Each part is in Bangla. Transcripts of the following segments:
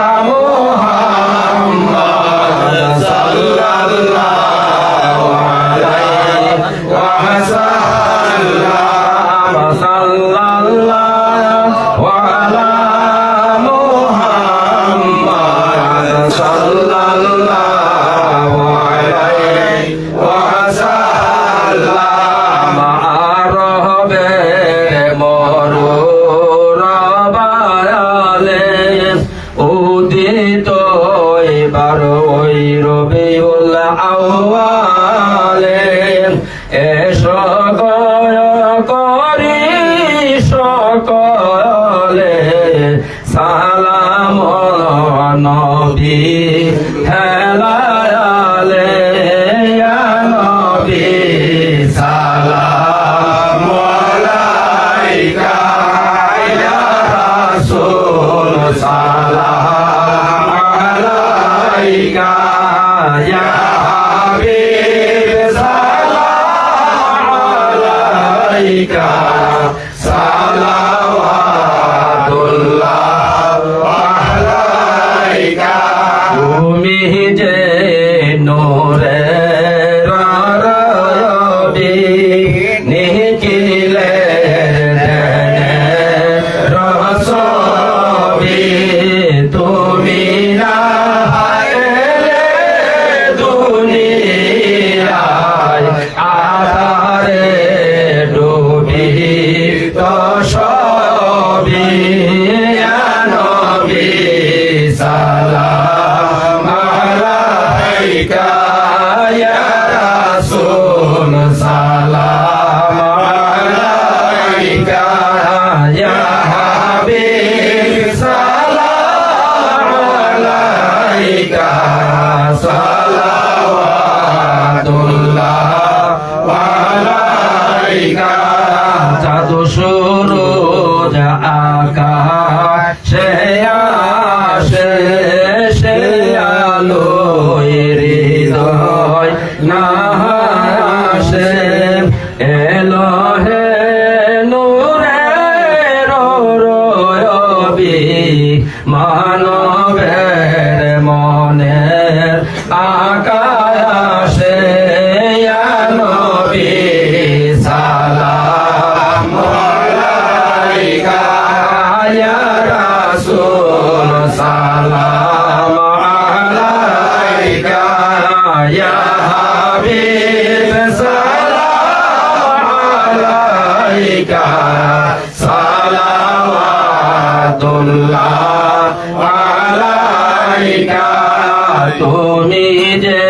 I'm Amor. বারোই রবিউল আওয়ালে এসো করি সকলে। সালাম নবী হেলা নূরে ওয়ালাইকা চাঁদ সূরজ আকাশে আসে সে আলো হৃদয় না আসে এলো তুমি যে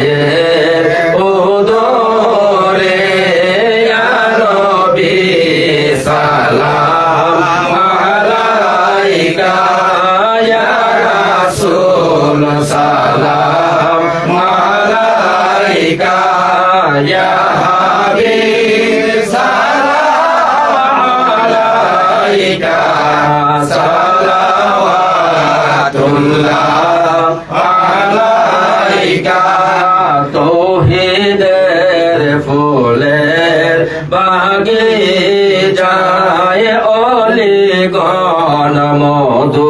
মায়ের উদরে নবী সালাম আলাইকা ইয়া রাসূল সালাম আলাইকা ইয়া তৌহিদের ফুলের বাগে যায় অলি গণ মধু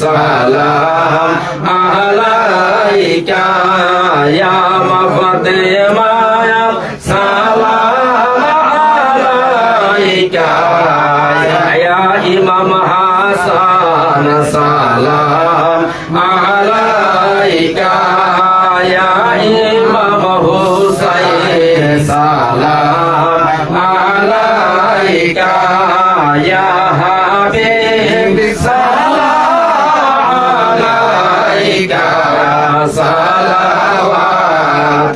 সালাম আলাইকা ইয়া মাফতে মায়া সালাম আলাইকা ইয়া ইমাম হাসান সালাম আলাইকা।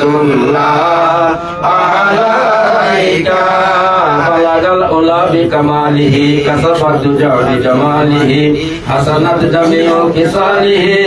রহমাতুল্লাহ আলাইকা বালাগাল উলা বিকামালিহি কাসাফাত দুজা বিজামালিহি হাসানাত জামিউ কিসালিহি